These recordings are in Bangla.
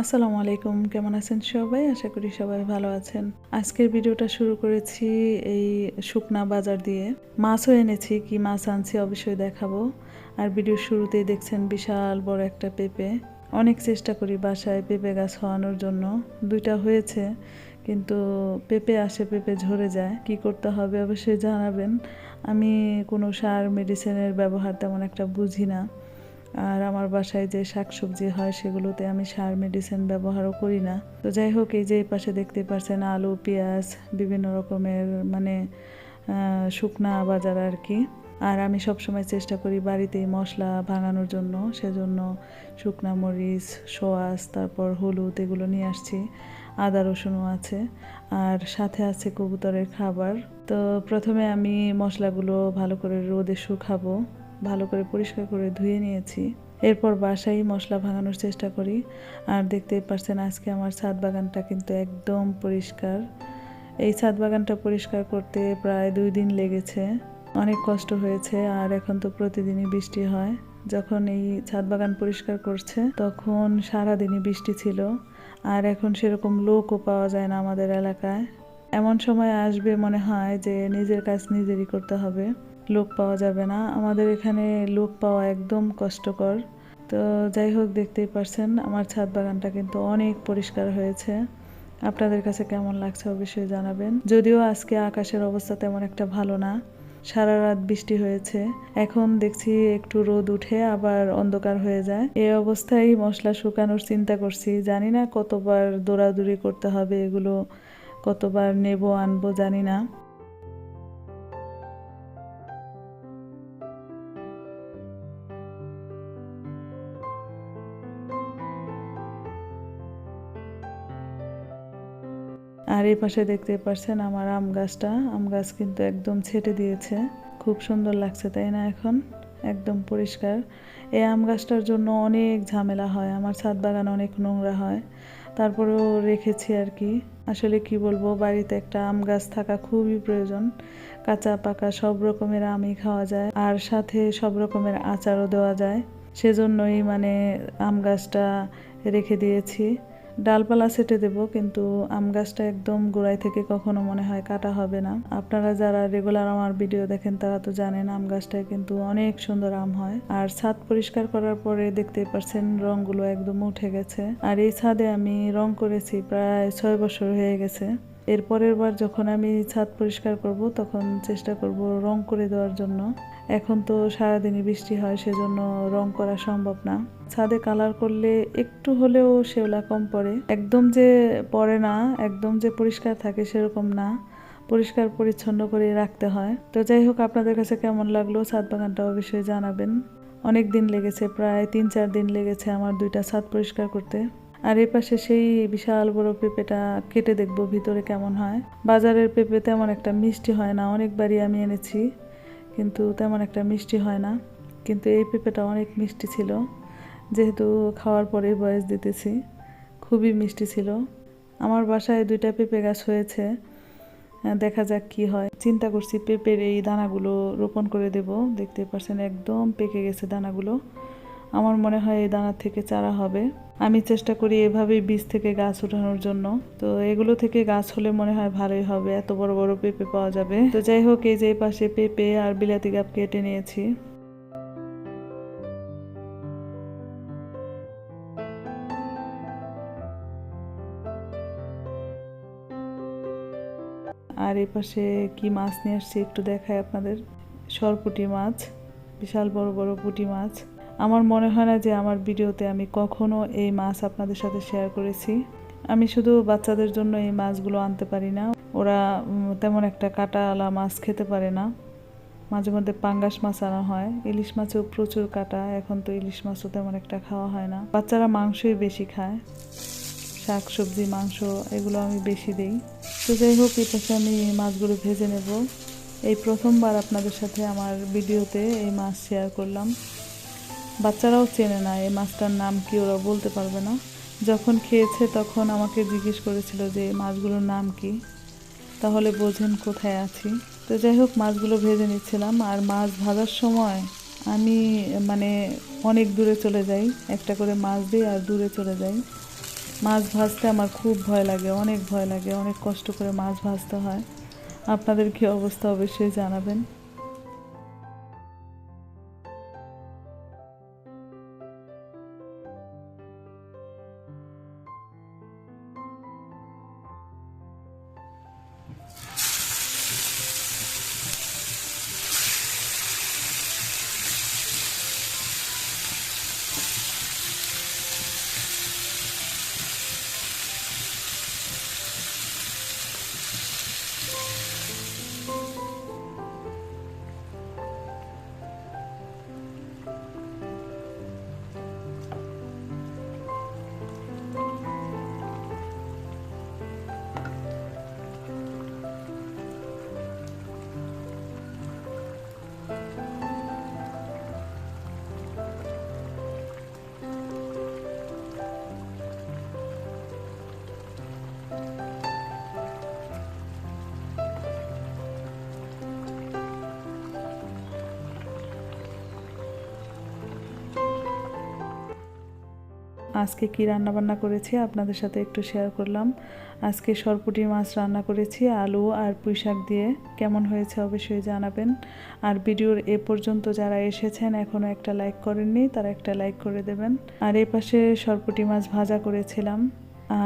আসসালামু আলাইকুম, কেমন আছেন সবাই? আশা করি সবাই ভালো আছেন। আজকের ভিডিওটা শুরু করেছি এই শুকনা বাজার দিয়ে। মাছও এনেছি, কি মাছ আনছি অবশ্যই দেখাবো। আর ভিডিওর শুরুতেই দেখছেন বিশাল বড় একটা পেঁপে। অনেক চেষ্টা করি বাসায় পেঁপে গাছ হওয়ানোর জন্য। দুইটা হয়েছে, কিন্তু পেঁপে আসে, পেঁপে ঝরে যায়। কি করতে হবে অবশ্যই জানাবেন। আমি কোনো সার মেডিসিনের ব্যবহার তেমন একটা বুঝি না। আর আমার বাসায় যে শাকসবজি হয় সেগুলোতে আমি সার মেডিসিন ব্যবহারও করি না। তো যাই হোক, এই যে পাশে দেখতে পাচ্ছেন আলু, পেঁয়াজ, বিভিন্ন রকমের মানে শুকনা বাজার আর কি। আর আমি সবসময় চেষ্টা করি বাড়িতেই মশলা ভাঙানোর জন্য, সেজন্য শুকনা মরিচ, সোয়াস, তারপর হলুদ এগুলো নিয়ে আসছি। আদা, রসুনও আছে। আর সাথে আছে কবুতরের খাবার। তো প্রথমে আমি মশলাগুলো ভালো করে রোদে শুকাবো। ভালো করে পরিষ্কার করে ধুয়ে নিয়েছি। এরপর বাসায় মশলা ভাঙানোর চেষ্টা করি। আর দেখতেই পারছেন আজকে আমার ছাদ বাগানটা কিন্তু একদম পরিষ্কার। এই ছাদ বাগানটা পরিষ্কার করতে প্রায় দুই দিন লেগেছে। অনেক কষ্ট হয়েছে আর এখন তো প্রতিদিনই বৃষ্টি হয়। যখন এই ছাদ বাগান পরিষ্কার করছে তখন সারাদিনই বৃষ্টি ছিল। আর এখন সেরকম লোকও পাওয়া যায় না আমাদের এলাকায়। এমন সময় আসবে মনে হয় যে নিজের কাজ নিজেরই করতে হবে। লোক পাওয়া যাবে না। আমাদের এখানে লোক পাওয়া একদম কষ্টকর। তো যাই হোক, দেখতেই পারছেন, আমার ছাদ বাগানটা কিন্তু অনেক পরিষ্কার হয়েছে। আপনাদের কাছে কেমন লাগছে অবশ্যই জানাবেন। যদিও আজকে আকাশের অবস্থা তেমন একটা ভালো না। সারা রাত বৃষ্টি হয়েছে। এখন দেখছি একটু রোদ উঠে আবার অন্ধকার হয়ে যায়। এই অবস্থায় মশলা শুকানোর চিন্তা করছি। জানি না কতবার দৌড়াদৌড়ি করতে হবে, এগুলো কতবার নেব, আনব জানি না। আর এই পাশে দেখতে পারছেন আমার আম গাছটা। আম গাছ কিন্তু একদম ছেটে দিয়েছে। খুব সুন্দর লাগছে, তাই না এখন? একদম পরিষ্কার। এই আম গাছটার জন্য অনেক ঝামেলা হয়। আমার ছাদ বাগান অনেক নোংরা হয়। তারপরেও রেখেছি আর কি। আসলে কি বলব, বাড়িতে একটা আম গাছ থাকা খুবই প্রয়োজন। কাঁচা, পাকা সব রকমের আমই খাওয়া যায় আর সাথে সব রকমের আচারও দেওয়া যায়। সেজন্যই মানে আম গাছটা রেখে দিয়েছি। ডালপালা সেটে দেব, কিন্তু আম গাছটা একদম গোড়ায় থেকে কখনো মনে হয় কাটা হবে না। আপনারা যারা রেগুলার আমার ভিডিও দেখেন, তারা তো জানেন আম গাছটায় কিন্তু অনেক সুন্দর আম হয়। আর ছাদ পরিষ্কার করার পরে দেখতে পাচ্ছেন রংগুলো একদম উঠে গেছে। আর এই ছাদে আমি রং করেছি প্রায় ছয় বছর হয়ে গেছে। এর পরের বার যখন আমি ছাদ পরিষ্কার করব, তখন চেষ্টা করব রং করে দেওয়ার জন্য। এখন তো সারাদিনই বৃষ্টি হয়, সেজন্য রং করা সম্ভব না। ছাদে কালার করলে একটু হলেও শেওলা কম পড়ে। একদম যে পড়ে না, একদম যে পরিষ্কার থাকে সেরকম না। পরিষ্কার পরিচ্ছন্ন করে রাখতে হয়। তো যাই হোক, আপনাদের কাছে কেমন লাগল ছাদ বাগানটা অবশ্যই জানাবেন। অনেক দিন লেগেছে, প্রায় তিন চার দিন লেগেছে আমার দুইটা ছাদ পরিষ্কার করতে। আর এই পাশে সেই বিশাল বড় পেঁপেটা কেটে দেখব ভিতরে কেমন হয়। বাজারের পেঁপে তেমন একটা মিষ্টি হয় না, অনেকবারই আমি এনেছি, কিন্তু তেমন একটা মিষ্টি হয় না। কিন্তু এই পেঁপেটা অনেক মিষ্টি ছিল, যেহেতু খাওয়ার পরে বয়স দিতেছি, খুবই মিষ্টি ছিল। আমার বাসায় দুইটা পেঁপে গাছ হয়েছে দেখা যাক কি হয়। চিন্তা করছি পেঁপের এই দানাগুলো রোপণ করে দেব, দেখতে পাচ্ছেন একদম পেকে গেছে দানাগুলো। আমার মনে হয় এই দানা থেকে চারা হবে। আমি চেষ্টা করি এভাবেই বীজ থেকে গাছ ওঠানোর জন্য। তো এগুলো থেকে গাছ হলে মনে হয় ভালোই হবে, এত বড় বড় পেঁপে পাওয়া যাবে। তো যাই হোক, এই যে পাশে পেঁপে আর বিলাতি গাপ কেটে নিয়েছি। আর এই পাশে কি মাছ নিয়ে আসছি একটু দেখায় আপনাদের। সরপুটি মাছ, বিশাল বড় বড় পুঁটি মাছ। আমার মনে হয় না যে আমার ভিডিওতে আমি কখনো এই মাছ আপনাদের সাথে শেয়ার করেছি। আমি শুধু বাচ্চাদের জন্য এই মাছগুলো আনতে পারি না। ওরা তেমন একটা কাটাওয়ালা মাছ খেতে পারে না। মাঝে মধ্যে পাঙ্গাস মাছ আনা হয়। ইলিশ মাছেও প্রচুর কাটা। এখন তো ইলিশ মাছও তেমন একটা খাওয়া হয় না। বাচ্চারা মাংসই বেশি খায়। শাক, সবজি, মাংস, এগুলো আমি বেশি দিই। তো যাই হোক এই পাশে আমি মাছগুলো ভেজে নেব। এই প্রথমবার আপনাদের সাথে আমার ভিডিওতে এই মাছ শেয়ার করলাম। বাচ্চারাও চেনে না এই মাছটার নাম কি ওরা বলতে পারবে না? যখন খেয়েছে তখন আমাকে জিজ্ঞেস করেছিল যে মাছগুলোর নাম কি? তাহলে বোঝেন কোথায় আছি। তো যাই হোক, মাছগুলো ভেজে নিচ্ছিলাম। আর মাছ ভাজার সময় আমি মানে অনেক দূরে চলে যাই। একটা করে মাছ দিই আর দূরে চলে যাই। মাছ ভাজতে আমার খুব ভয় লাগে, অনেক ভয় লাগে, অনেক কষ্ট করে মাছ ভাজতে হয়। আপনাদের কি অবস্থা অবশ্যই জানাবেন। আজকে কি রান্না বান্না করেছি আপনাদের সাথে একটু শেয়ার করলাম। আজকে সরপুটি মাছ রান্না করেছি, আলু আর পুঁই শাক দিয়ে। কেমন হয়েছে অবশ্যই জানাবেন। আর ভিডিওর এ পর্যন্ত যারা এসেছেন এখনও একটা লাইক করেননি, তারা একটা লাইক করে দেবেন। আর এই পাশে সরপুটি মাছ ভাজা করেছিলাম।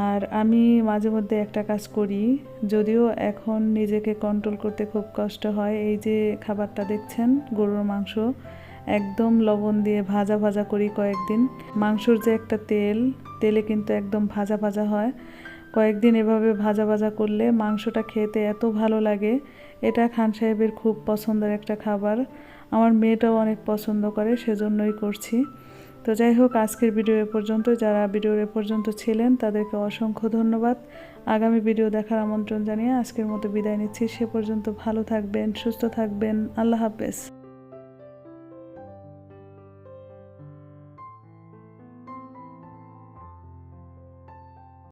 আর আমি মাঝে মধ্যে একটা কাজ করি, যদিও এখন নিজেকে কন্ট্রোল করতে খুব কষ্ট হয়। এই যে খাবারটা দেখছেন, গরুর মাংস একদম লবণ দিয়ে ভাজা ভাজা করি কয়েকদিন। মাংসর যে একটা তেল, তেলে কিন্তু একদম ভাজা ভাজা হয়। কয়েকদিন এভাবে ভাজা ভাজা করলে মাংসটা খেতে এত ভালো লাগে। এটা খান সাহেবের খুব পছন্দের একটা খাবার। আমার মেয়েটাও অনেক পছন্দ করে, সেজন্যই করছি। তো যাই হোক, আজকের ভিডিও এ পর্যন্ত। যারা ভিডিওর এ পর্যন্ত ছিলেন, তাদেরকে অসংখ্য ধন্যবাদ। আগামী ভিডিও দেখার আমন্ত্রণ জানিয়ে আজকের মতো বিদায় নিচ্ছি। সে পর্যন্ত ভালো থাকবেন, সুস্থ থাকবেন। আল্লাহ হাফেজ।